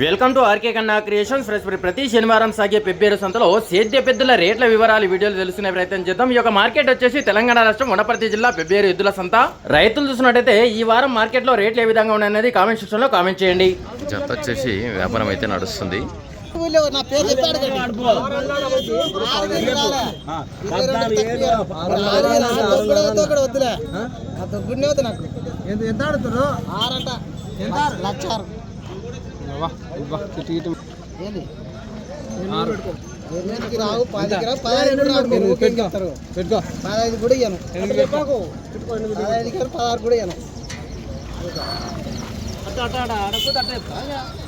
Welcome to R K Kanna creations fresh ప్రతి శనివారం సాగే పెబ్బేరు సంతలో సేద్య పెద్దల రేట్ల వివరాలు వీడియోలు తెలుసుకునే ప్రయత్నం చేద్దాం ఈ యొక్క మార్కెట్ వచ్చేసి తెలంగాణ రాష్ట్రం వనపర్తి జిల్లా పెబ్బేరు ఎద్దుల సంత రైతులు చూసినట్టయితే ఈ వారం మార్కెట్లో రేట్లు ఏ విధంగా ఉన్నాయనేది కామెంట్ సెక్షన్లో కామెంట్ చేయండి జత వచ్చేసి వ్యాపారం అయితే నడుస్తుంది. ఎంత ఆడుతారు ఆరంట. లక్ష ఆరు. ఏంది? ఎనిమిదికి రావు పదికి రావు పదహైదు రావు మీరు ఊరికే చెప్తారు. పెట్టుకో పదహైదు కూడా ఇయ్యను పదహైదుకి రావు, పదహారు కూడా ఇయ్యను అదే పదమూడు కెట్టుకో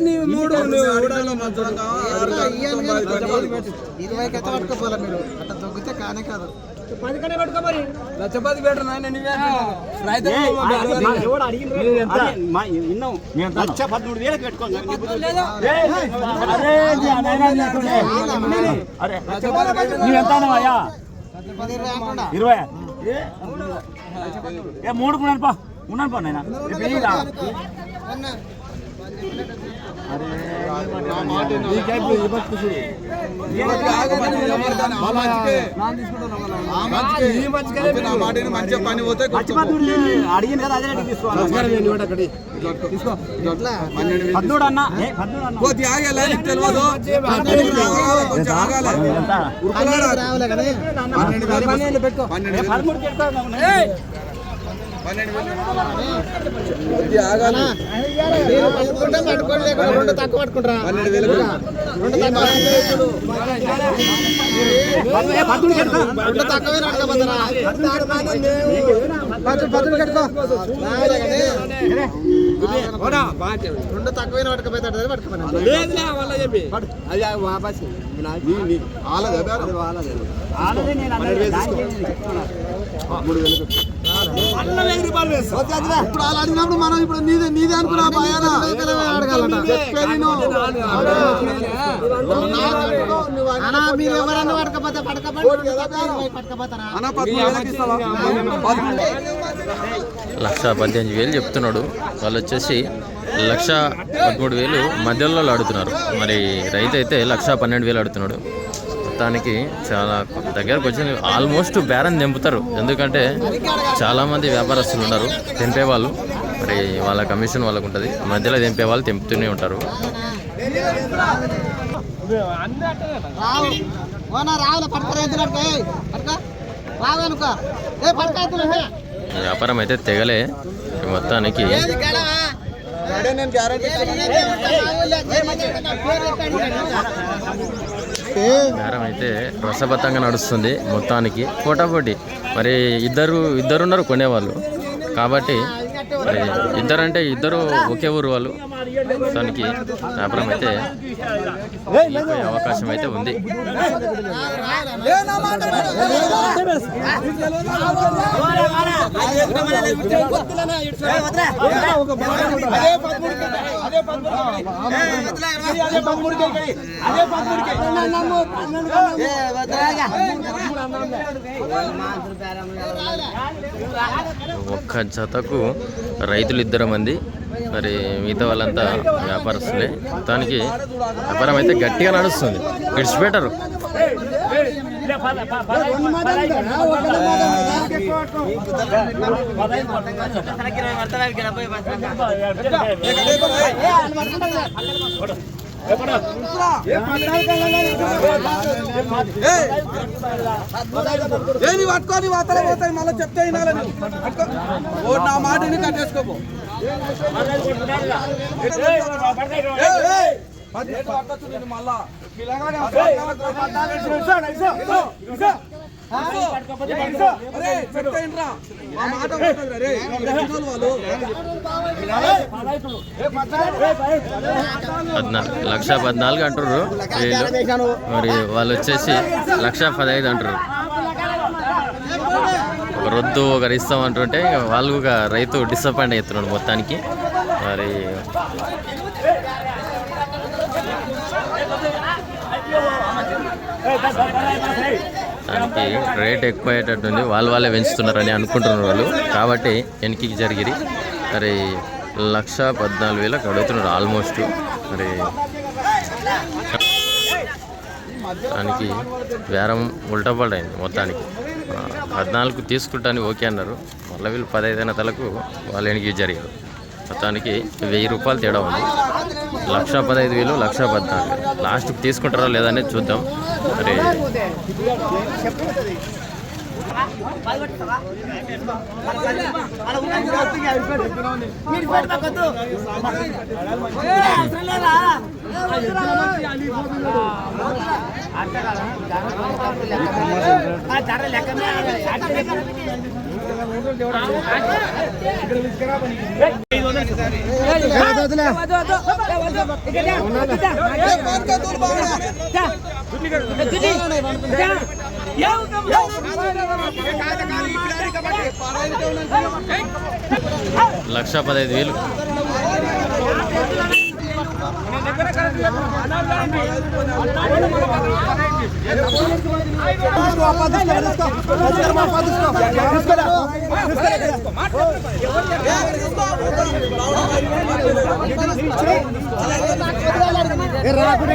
నీ మూడు ఇయ్యను కానీ ఇరవై కథ పట్టుకోపోలే మీరు అట్లా తొక్కితే కానే కాదు లచ్చపతి ఇరవై ఏ మూడు ఉన్నాను పా ఉన్నాను పా నాయన అన్న అడిగింది కదా అదే తీసుకోవాలి ఏ, పద్మూడు అన్న? పన్నెండు రావులే కానీ ఏ, పదమూడు చెప్తాను అన్నా, మీరు పట్టుకుంటే పట్టుకోండి లేకపోతే రెండు తక్కువ పట్టుకుంటారా? రెండు తక్కువ రెండు తక్కువే పట్టుకోపోతారా రావులే కానీ రెండు తక్కువే పట్టుకోపోతాడు పట్టుకోమని ఆల్రెడీ ఇప్పుడు అలా అడిగినప్పుడు మనం ఇప్పుడు నీదే నీదే అనుకున్నా మీరు ఎవరన్నా పట్టుకపోతే లక్ష పద్దెనిమిది వేలు చెప్తున్నాడు. వాళ్ళు వచ్చేసి లక్ష పదమూడు వేలు మధ్యలో ఆడుతున్నారు. మరి రైతు అయితే లక్ష పన్నెండు వేలు ఆడుతున్నాడు. మొత్తానికి చాలా దగ్గరకు వచ్చి ఆల్మోస్ట్ బేరం తెంపుతారు. ఎందుకంటే చాలామంది వ్యాపారస్తులు ఉన్నారు. తెంపే వాళ్ళు మరి వాళ్ళ కమిషన్ వాళ్ళకు ఉంటుంది మధ్యలో తెంపే వాళ్ళు తెంపుతూనే ఉంటారు. వ్యాపారం అయితే తెగలే. మొత్తానికి నేను గ్యారంటీ బేరం అయితే రసబద్ధంగా నడుస్తుంది మొత్తానికి. పోటాపోటీ మరి ఇద్దరు ఇద్దరు ఉన్నారు కొనేవాళ్ళు. కాబట్టి మరి ఇద్దరంటే ఇద్దరు ఒకే ఊరు వాళ్ళు. మొత్తానికి వ్యాపారం అయితే అవకాశం అయితే ఉంది. ఒక్క జతకు రైతులు ఇద్దరు మంది మరి మిగతా వాళ్ళంతా వ్యాపారస్తులే. మొత్తానికి వ్యాపారం అయితే గట్టిగా నడుస్తుంది. విడిచిపెట్టరు ఏని పట్టుకొని వాతల పోతాయి మళ్ళీ చెప్తే వినాలని ఓ నా మాట కట్టేసుకోపో మళ్ళా. పద్నాలుగు లక్ష పద్నాలుగు అంటారు వీళ్ళు మరి వాళ్ళు వచ్చేసి లక్ష పదహైదు అంటారు ఒక రొద్దు ఒకరు ఇస్తామంటుంటే ఇక వాళ్ళు ఒక రైతు డిసప్పాయింట్ అవుతున్నాడు మొత్తానికి మరి దానికి రేట్ ఎక్కువ అయ్యేటట్టుంది వాళ్ళు వాళ్ళే పెంచుతున్నారని అనుకుంటున్నారు వాళ్ళు. కాబట్టి వెనక్కి జరిగిరి. మరి లక్ష పద్నాలుగు వేలకు అడుగుతున్నారు ఆల్మోస్ట్. మరి దానికి వేరం ఉల్టపడైంది మొత్తానికి. పద్నాలుగు తీసుకుంటాను ఓకే అన్నారు. మళ్ళీ వీళ్ళు పదహైదు తలకు వాళ్ళు వెనక్కి జరిగారు. మొత్తానికి వెయ్యి రూపాయలు తేడా ఉంది. లక్ష పదహైదు వేలు లక్ష పద్నాలుగు వేలు. లాస్ట్కి తీసుకుంటారా లేదనేది చూద్దాం. మరి లక్ష పదహైదు వేలు. రాకుండా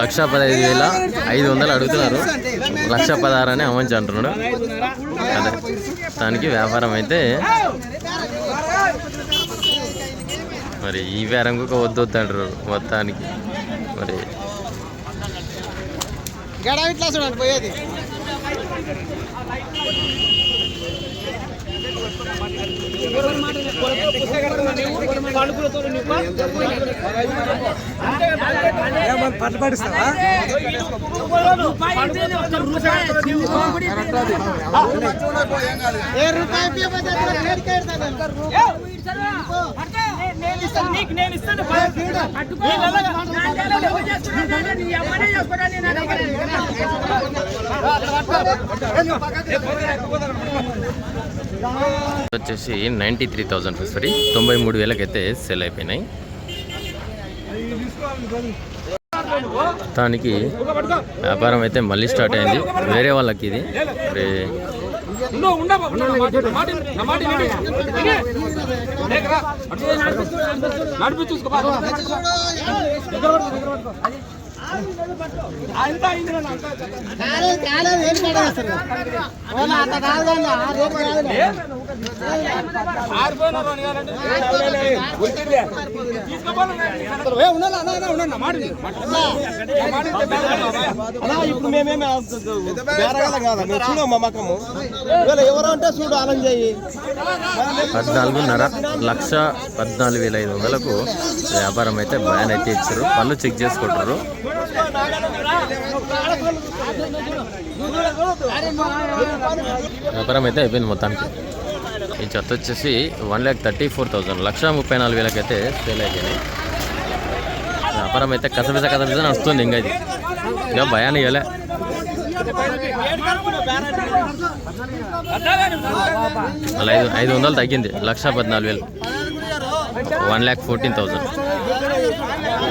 లక్ష పదహైదు వేల ఐదు వందలు అడుగుతున్నారు. లక్ష పదహారు అని అమ్మంచి అంటున్నాడు. అదే దానికి వ్యాపారం అయితే మరి ఈ బేరం కూడా వద్దు వద్దు అంటారు మొత్తానికి. మరి గడ చూడండి పోయేది. పట్ల పడిస్తావా ఏ రూపాయి వచ్చేసి నైంటీ త్రీ థౌజండ్ సారీ తొంభై మూడు వేలకైతే సెల్ అయిపోయినాయి. దానికి వ్యాపారం అయితే మళ్ళీ స్టార్ట్ అయింది. వేరే వాళ్ళకి ఇది. మరి కాలేదు, కాలేదు, ఏం పడేస్తారు? ఓలా అంత కాదు రేటు కాదులే. ఏ? అన్న అన్న ఉండండి మాట అన్నా ఇప్పుడు మేమేమి బేరగాలం కాదా మేము చూడము మా మకము ఎవరు అంటే చూడు ఆలం చేయి పద్నాలుగున్నర లక్ష పద్నాలుగు వేల ఐదు వందలకు వ్యాపారం అయితే బ్యాన్ అయితే ఇచ్చారు. పళ్ళు చెక్ చేసుకుంటారు. వ్యాపారం అయితే అయిపోయింది మొత్తానికి. ఈ చెత్త వచ్చేసి one lakh thirty four thousand లక్ష ముప్పై నాలుగు వేలకైతే సేల్ అయిపోయినాయి. వ్యాపారం అయితే కసబిస కసబిస నడుస్తుంది ఇంకా ఇది. ఇంకా భయాన్ని ఇవ్వలే. మళ్ళీ ఐదు ఐదు వందలు తగ్గింది. లక్ష పద్నాలుగు వేలు. వన్ ల్యాక్ ఫోర్టీన్ థౌజండ్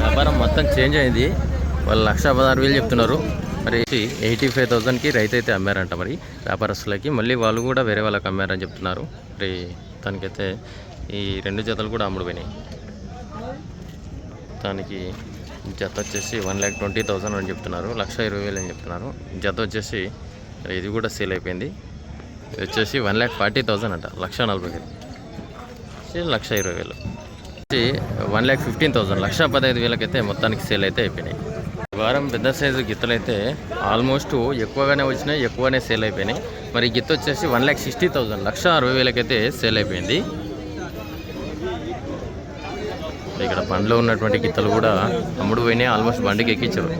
వ్యాపారం మొత్తం చేంజ్ అయింది. వాళ్ళు లక్ష పదహారు వేలు చెప్తున్నారు. మరి ఎయిటీ ఫైవ్ థౌసండ్కి రైతు అయితే అమ్మారంట మరి వ్యాపారస్తులకి. మళ్ళీ వాళ్ళు కూడా వేరే వాళ్ళకి అమ్మారని చెప్తున్నారు. మరి దానికైతే ఈ రెండు జతలు కూడా అమ్ముడు పోయినాయి. దానికి జత వచ్చేసి వన్ ల్యాక్ ట్వంటీ థౌసండ్ అని చెప్తున్నారు. లక్ష ఇరవై వేలు అని చెప్తున్నారు. జత వచ్చేసి ఇది కూడా సేల్ అయిపోయింది. వచ్చేసి వన్ ల్యాక్ ఫార్టీ థౌసండ్ అంట. లక్ష నలభై వేలు. వచ్చి లక్ష ఇరవై వేలు. వచ్చి వన్ ల్యాక్ ఫిఫ్టీన్ థౌసండ్ లక్ష పదహైదు వేలకైతే మొత్తానికి సేల్ అయితే అయిపోయినాయి. వారం పెద్ద సైజు గిత్తలు అయితే ఆల్మోస్ట్ ఎక్కువగానే వచ్చినాయి ఎక్కువనే సేల్ అయిపోయినాయి. మరి గిత్త వచ్చేసి వన్ ల్యాక్ సిక్స్టీ థౌసండ్ లక్ష అరవై వేలకైతే సేల్ అయిపోయింది. ఇక్కడ బండ్లో ఉన్నటువంటి గిత్తలు కూడా అమ్ముడు పోయినాయి ఆల్మోస్ట్ బండికి ఎక్కించారు.